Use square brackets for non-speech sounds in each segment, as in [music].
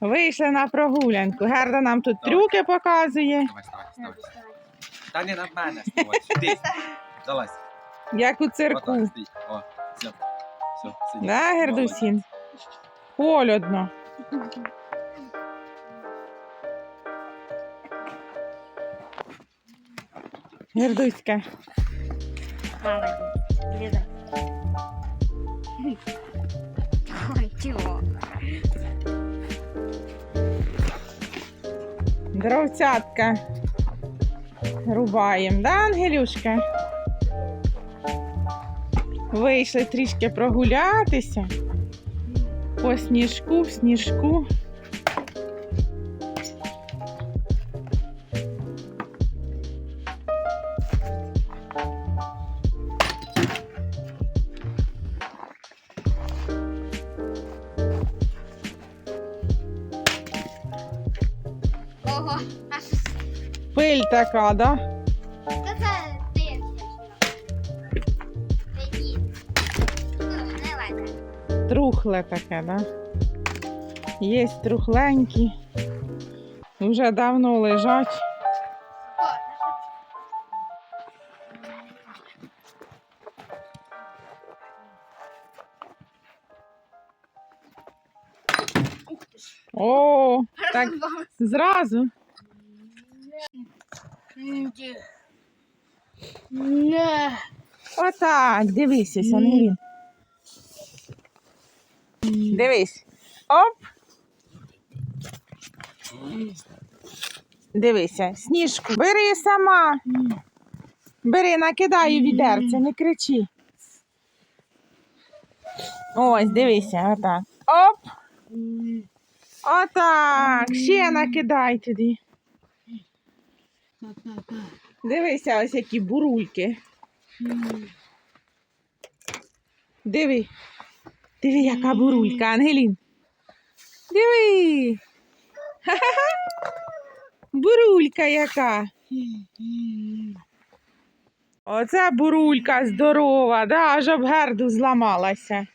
Вийшли на прогулянку. Герда нам тут трюки показує, Давай. Та не на мене вставай. Сюди. [laughs] Залазь. як у цирку. Отак, стій. О, все. Все, сиди. Да, Гердусін? Холодно. Гердуська. Лиза. Ой, чего? Дровцятка. Рубаємо, да, Ангелюшка? Вийшли трішки прогулятися. По сніжку, в сніжку. Пиль така, да? Трухле таке, да? Є трухленькі. Вже давно лежать. О, так зразу. Не. Отак, дивися, Ангелін. Дивись. Оп. Дивися, сніжку. Бери сама. Бери, накидай у відерце, не кричи. Ось, дивися, отак. Оп. Отак. Ще накидай туди. Дивися, ось які бурульки. Диви. Диви, яка бурулька, Ангелін. Диви. [laughs] Бурулька яка. Оце бурулька здорова, да, аж об герду зламалася.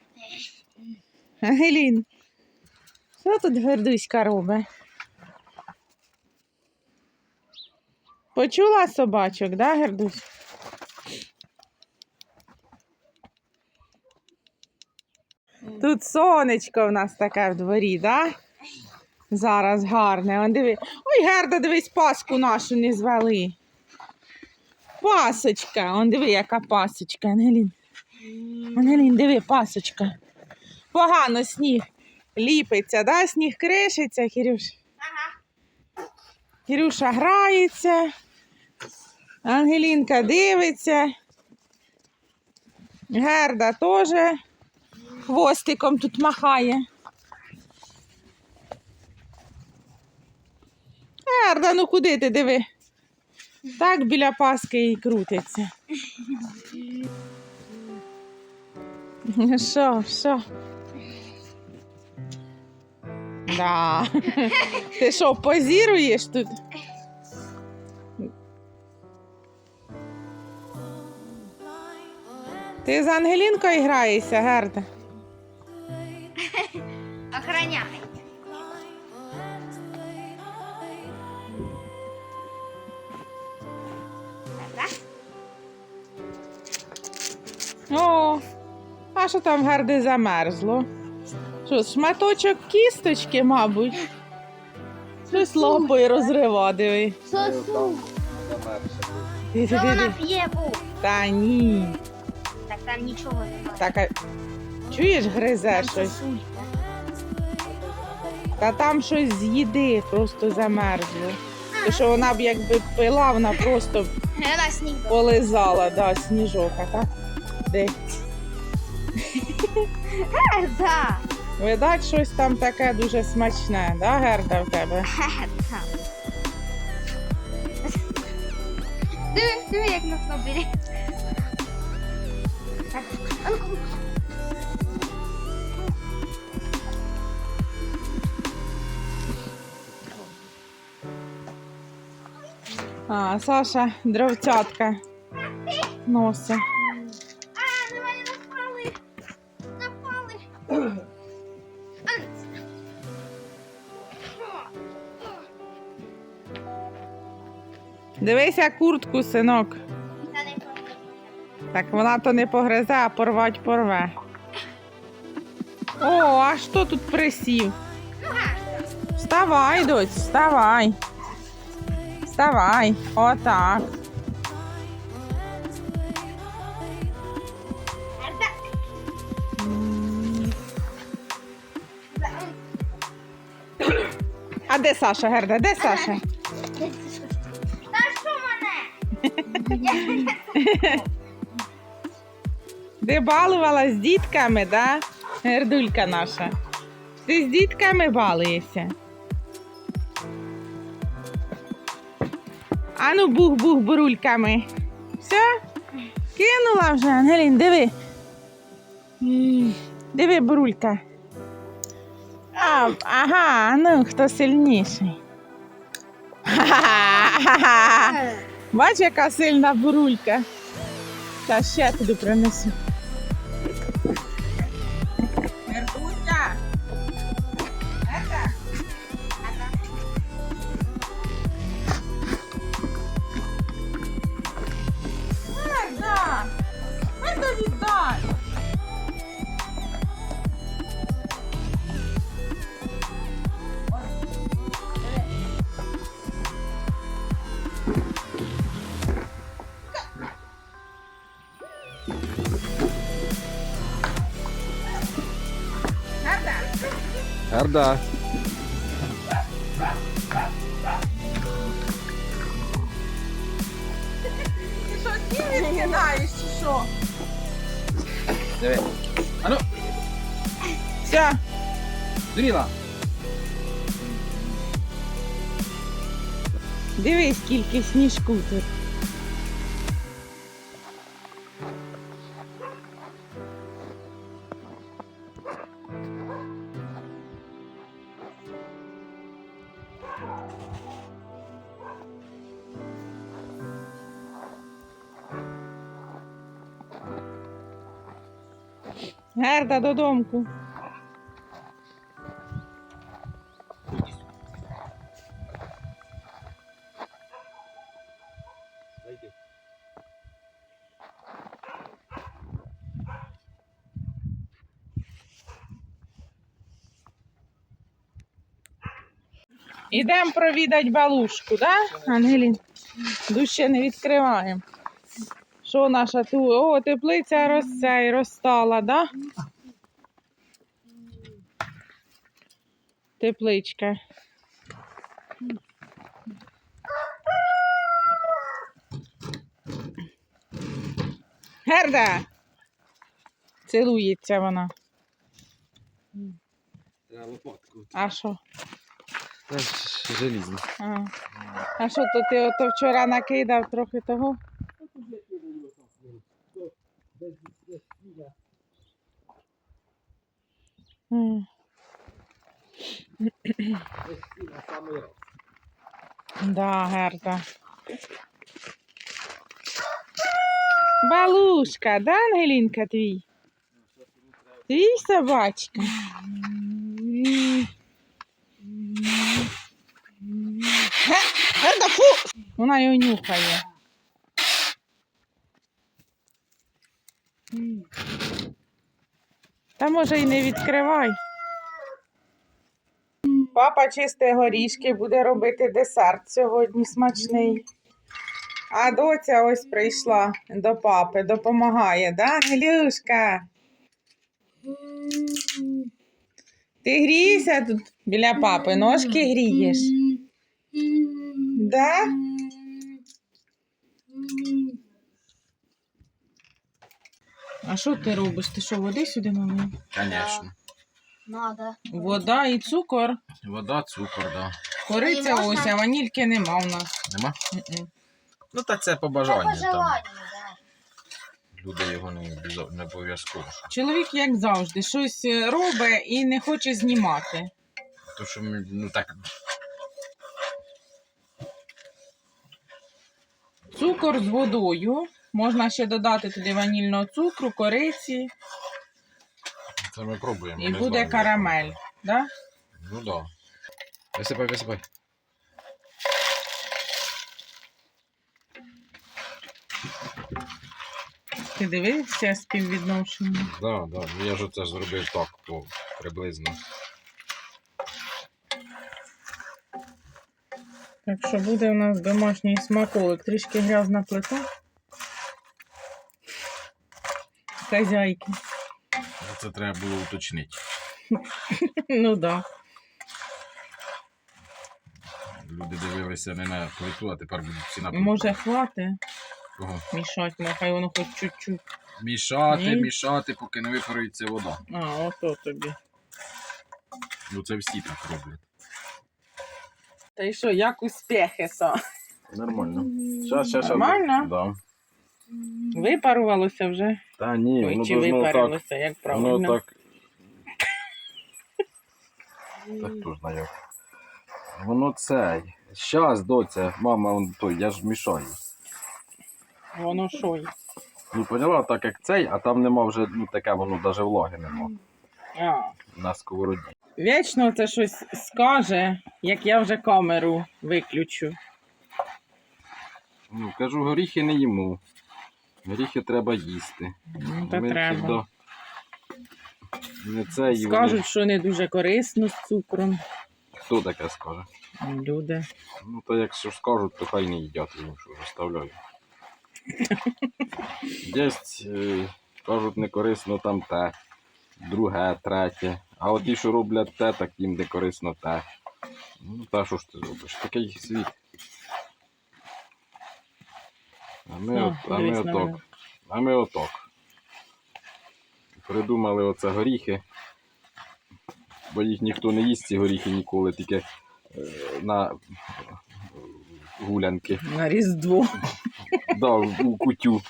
Ангелін. Що тут гердуська робить? Почула собачок, да, Гердусь? Тут сонечко в нас таке в дворі, да? Зараз гарне. Он диви. Ой, Герда, дивись, паску нашу не звели. Пасочка. Он диви, яка пасочка, Ангелін. Ангелін, диви, пасочка. Погано сніг ліпиться, да? Сніг кришиться, Кирюш. Ага. Кирюша грається. Ангелінка дивиться. Герда теж хвостиком тут махає. Герда, ну куди ти диви? Так біля паски і крутиться. Що, що? Да. Ти що, позіруєш тут? Ти з Ангелінкою граєшся, Герда? Охраняй. О, а що там Герди замерзло? Що, шматочок кісточки, мабуть? Щось лапою розрива, диви. Сосу. Що диви, вона п'є бу? Та ні. Так там нічого немає. Так, а... чуєш, гризе Там щось? сосулька. Та там щось з їди просто замерзло. То що вона б якби пила, вона просто б Вона сніг полизала, да, сніжок, а так? Де? Е, Да. Видать, щось там таке дуже смачне, да, Герда, в тебе? [laughs] Диви, диви, як на собі. А Саша дровцятка носить. А, на мене напали. Напали. [clears throat] Дивися куртку, синок. Так вона то не погризе, а порвать порве. О, а що тут присів? Вставай, доць, вставай. Вставай. Отак. А де Саша, Герда? Де Саша? Де балувала з дітками, да? Гердулька наша. Ти з дітками балуєшся. Ану бух-бух бурульками. Все? Кинула вже, Ангелін, диви. Диви, бурулька. А, ага, ну хто сильніший. Ха-ха-ха. [laughs] [laughs] Бач, яка сильна бурулька. Та ще туди принесу. Гарда. Ти що, ті відкидаєш чи що? Диви. Ану, Все, Даніла. дивись, скільки сніжку тут. Герда додомку. Ідемо провідати балушку, да, Ангелін? Дуще не відкриваємо. Що наша тут? О, теплиця росте і розстала, да? Тепличка. Герда! Цілується вона. А що? Це ж желізно. А що то ти ото вчора накидав трохи того? Да, Герда. Балушка, да, Ангелінка твій? Твій собачка. Герда, фу! Вона його нюхає. Та може й не відкривай. Папа чисте горішки, буде робити десерт сьогодні смачний. А доця ось прийшла до папи, допомагає, да, Ангелюшка? Ти грієшся тут біля папи, ножки грієш. Да? А що ти робиш? Ти що, води сюди налив? Звісно. Надо. Вода і цукор. Вода, цукор, да. Кориця можна- ось, а ванільки нема у нас. Нема? М-м. Ну та це по По бажанню. Там да. люди його не, обов'язково- не обов'язково. Чоловік, як завжди, щось е, робить і не хоче знімати. То що ми, ну так, Цукор з водою. Можна ще додати туди ванільного цукру, кориці це ми пробуємо. І буде знаємо, карамель, так? да? Ну так. Да. Висипай, висипай. Ти дивився співвідношення? Да, да. Я ж це зробив так по, приблизно. Так що буде у нас домашній смаколик. Трішки грязна плита. Хазяйки. Це треба було уточнити. Ну да. Люди дивилися не на плиту, а тепер будуть всі на плиту. Може хвати Кого? мішати, нехай воно хоч чуть-чуть. Мішати, Ні. мішати, поки не випарується вода. А, ото тобі. Ну це всі так роблять. Та й що, як успіхи, со? Нормально. Щас, щас, щас. Нормально? Да. Випарувалося вже? Та ні, Ой, воно чи должно так. як правильно? Воно так. [laughs] Так хто знає. як. Воно цей. Щас, доця, мама, он той, я ж мішаю. Воно що? Ну поняла, так як цей, а там нема вже, ну таке воно навіть влаги нема А. на сковороді. Вічно це щось скаже, як я вже камеру виключу. Ну, кажу, горіхи не їму. Горіхи треба їсти. Ну, та ми треба. всегда Не це і Скажуть, що не дуже корисно з цукром. Хто таке скаже? Люди. Ну, то якщо скажуть, то хай не їдять, ну що заставляю. [laughs] Єсть, е, кажуть, не корисно там те, друге, третє. А от ті, що роблять те, так їм не корисно те. Ну, та що ж ти зробиш? Такий світ. А ми, О, от, а ми мене. А ми отак. Придумали оце горіхи. Бо їх ніхто не їсть, ці горіхи ніколи, тільки е, на гулянки. На Різдво. Да, у кутю.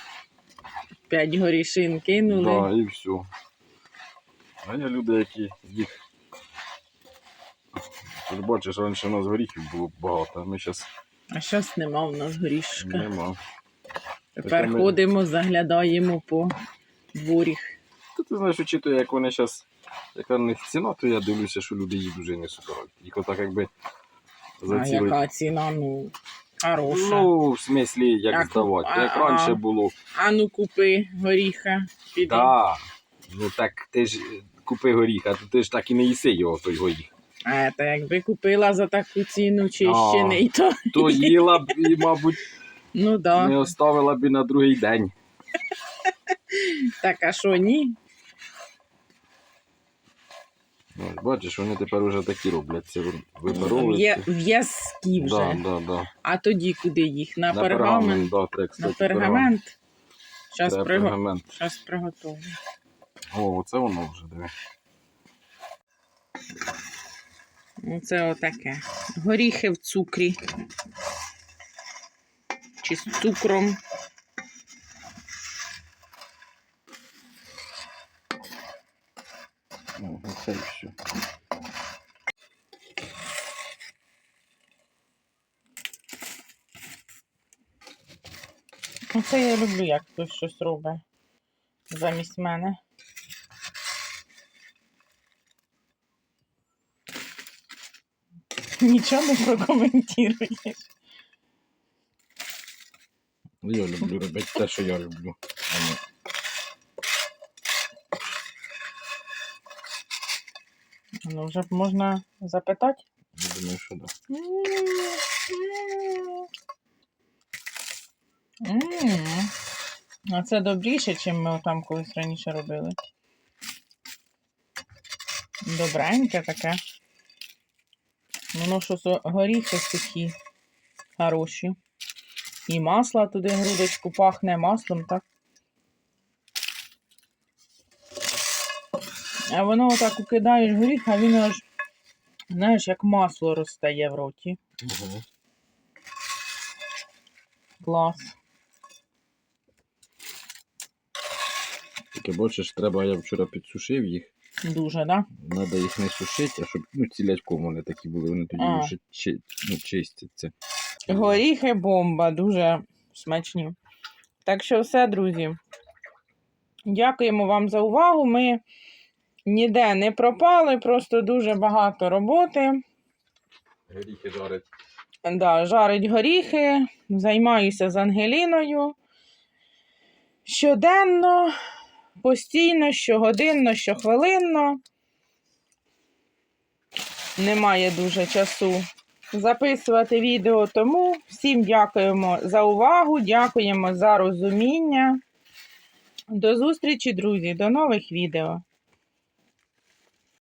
П'ять горішин кинули. Да, і все. А є люди, які їх. Ти бачиш, раніше у нас горіхів було багато, а ми зараз А щас нема в нас горішка. нема. Тепер ми- ходимо, заглядаємо по дворі. Та ти знаєш, учитує, як вони зараз, яка в них ціна, то я дивлюся, що люди їх дуже не суперують. Їх отак якби за А яка ціна? Ну, хороша. Ну, в смислі, як, Як- здавати. а- як раніше було. А ну купи горіха. Піди. Да. Ну так ти ж купи горіха, то ти ж так і не їси його, той горіх. А та якби купила за таку ціну А. чищений, то То [laughs] їла б і, мабуть, ну да. не оставила б і на другий день. Так, а що ні? Ну, бачиш, вони тепер вже такі роблять. Це випаровують. В'є- В'язкі вже. Да, да, да. А тоді куди їх? На, На пергамент? да, треба, На кстати, пергамент? Зараз Треба приго... пергамент. Щас приготую. О, оце воно вже, диви. Оце отаке. Горіхи в цукрі. Чи з цукром. О, оце і все. Оце я люблю, як хтось щось робить замість мене. Нічого не прокоментуєш. Ну, Я люблю робити те, що я люблю. А не- Ну, вже б можна запитати. Я думаю, що да. М. А це добріше, ніж ми там колись раніше робили. Добреньке таке. Воно що горіхи сухі, хороші. І масло туди грудочку пахне маслом, так? А воно отак укидаєш горіх, а він аж, знаєш, як масло розтає в роті. Угу. Клас. Тільки бачиш, треба, я вчора підсушив їх. Дуже, да? Треба їх не сушити, а щоб ну, цілячком вони такі були, вони тоді А. вже чи, ну, чистяться. Горіхи бомба, дуже смачні. Так що все, друзі. Дякуємо вам за увагу. Ми ніде не пропали, просто дуже багато роботи. Горіхи жарять. Да, жарить горіхи, займаюся з Ангеліною. щоденно, постійно, щогодинно, щохвилинно. Немає дуже часу записувати відео, тому всім дякуємо за увагу, дякуємо за розуміння. До зустрічі, друзі, до нових відео.